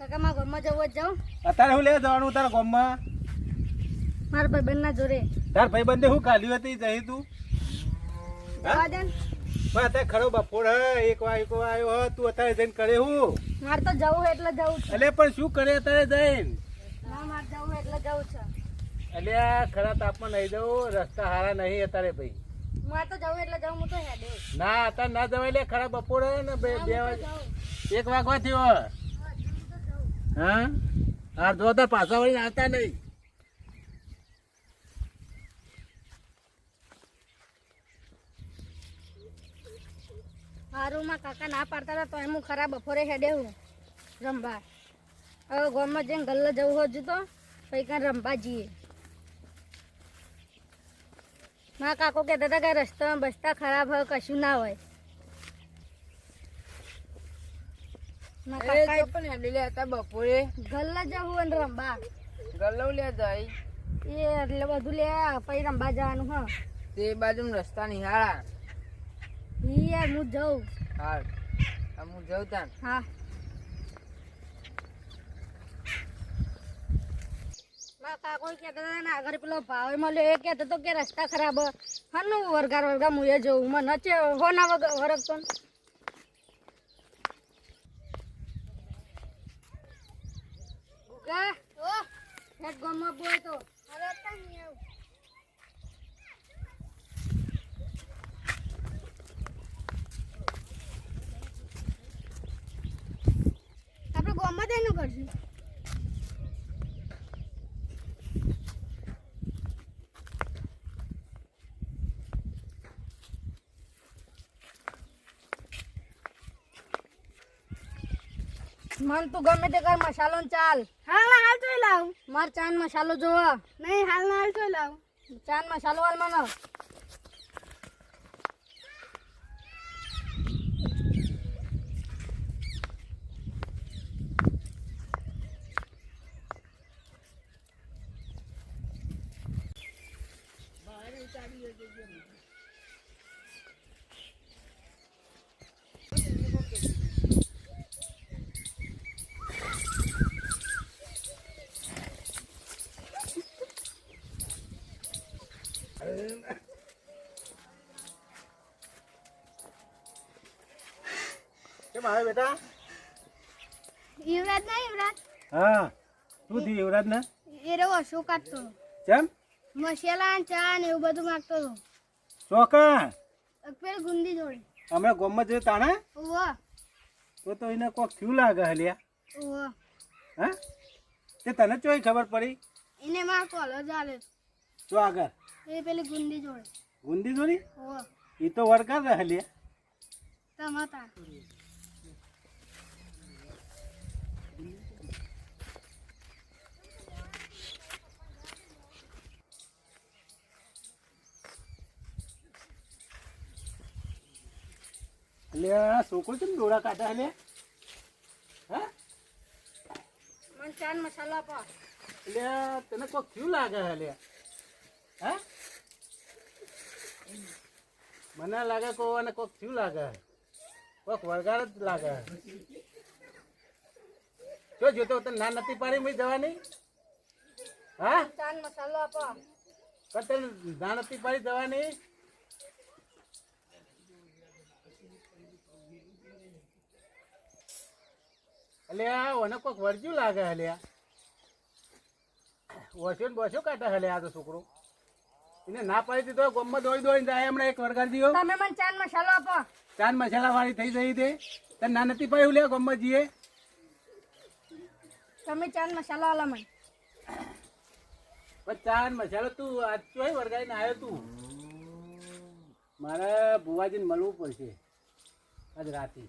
કાકા મારા ગામમાં જવું જ જાઉં. અત્યારે હું લે જવાનું તારા ગામમાં? મારા ભાઈબંધના જોડે. તાર ભાઈ બંને હું ખાલી હતી? જઈ તું. ને. અત્યારે ખરો બપોર હે એક વાર આવ્યો હો તું અત્યારે જઈને કરે હું? મારે તો જવું એટલે જવું છે. એટલે પણ શું કરે અત્યારે જઈને? ના મારે જવું એટલે જવું છે. એટલે ખરા તાપમાં નહીં જવું રસ્તા હારા નહીં અત્યારે ભાઈ. મારે તો જવું એટલે જવું હું તો હેડે. ના અત્યારે ના જવાય લે ખરા બપોર હે ને બે વાગે એક વાગવા થયો હા? હા તો પાછા વળીને આવતા નહીં. હારું, માં કાકા ના પાડતા હતા તો એમ હું ખરા બપોરે હેડે હું રમવા હવે ગામમાં જઈને ગલ્લે જવું હોજું તો પછી કાંઈ રમવા જઈએ. મારા કાકો કહેતા હતા કે રસ્તામાં બસતા ખરાબ હોય, કશું ના હોય. એ તો પણ હેડી લે બપોરે. ગલ્લે જવું હોય ને રમવા લે જાય. એ એટલે બધું લે પછી રમવા જવાનું હા. તે બાજુ રસ્તા નિહાળા. યાર હું જઉં. હાલ. હું જઉં તાન. હા. કાકો કહેતા હતા ને આગળ પેલો ભાવ મળ્યો. એ કહેતો હતો કે રસ્તા ખરાબ હનુ વરગાર વરગા હું એ જોઉં. મને છે હો ના વગ- વરગતો ને. ગુગા, હેડ ગામમાં બોય તો અરે નહીં આવું. આપણે ગામમાં જઈને કરશું મન તું ગમે તે કર મસાલો ને ચાલ. હાલ હાલ તો લાવ. માર ચાંદ મસાલો જોવા નહીં હાલ ના હાલ તો લાવ. ચાંદ મસાલો વાલ મને. કેમ આવે બેટા? યુવરાજ ના યુવરાજ? હા. શું થયું યુવરાજ ને એ રહ્યો શું કાઢતો કેમ? મસાલા ચા ને એવું બધું માગતો હતો. ચોકા પેલ ગુંદી જોડી. હમણાં ગામમાં જઈએ તાણે ઓવો તો તો એને કોક થયું લાગે હલ્યા. ઓવો હા? તે તને ચોઈ ખબર પડી? એને માર કોલર ચાલે જો આગળ. એ પેલી ગુંદી જોડે. ગુંદી જોડી? ઓવો એ તો વરકાર રહે હલ્યા. ટમાટા એટલે છોકરો કેમ ડોળા કાઢા લે? હા? મને ચાન મસાલો આપો. એટલે તને કોક ક્યુ લાગે હલ્યા હા? મને લાગે કો અને કોક ક્યું લાગે કોક વરગાર જ લાગે જો જોતો તને ના નથી પાડી મેં જવાની. હા? ચાન મસાલો આપો. પણ તને ના નથી પાડી જવાની. અલ્યા ઓને કોક વર્જ્યું લાગે હલ્યા વસો ને બસો કાઢે હલ્યા આ તો છોકરો. એને ના પાડી દીધો ગમમાં દોડી દોઈ જાય હમણાં એક વરગાર દીધો તમે મને ચાન મસાલો આપો. ચાંદ મસાલા વાળી થઈ જઈ તે તને ના નથી પાડ્યું લે ગમમાં જઈએ. તમે ચાન મસાલો આલા મને. પણ ચાન મસાલો તું આજ ચોય વરગાડીને આવ્યો તું. મારે ભુવાજીને મળવું પડશે આજ રાતે.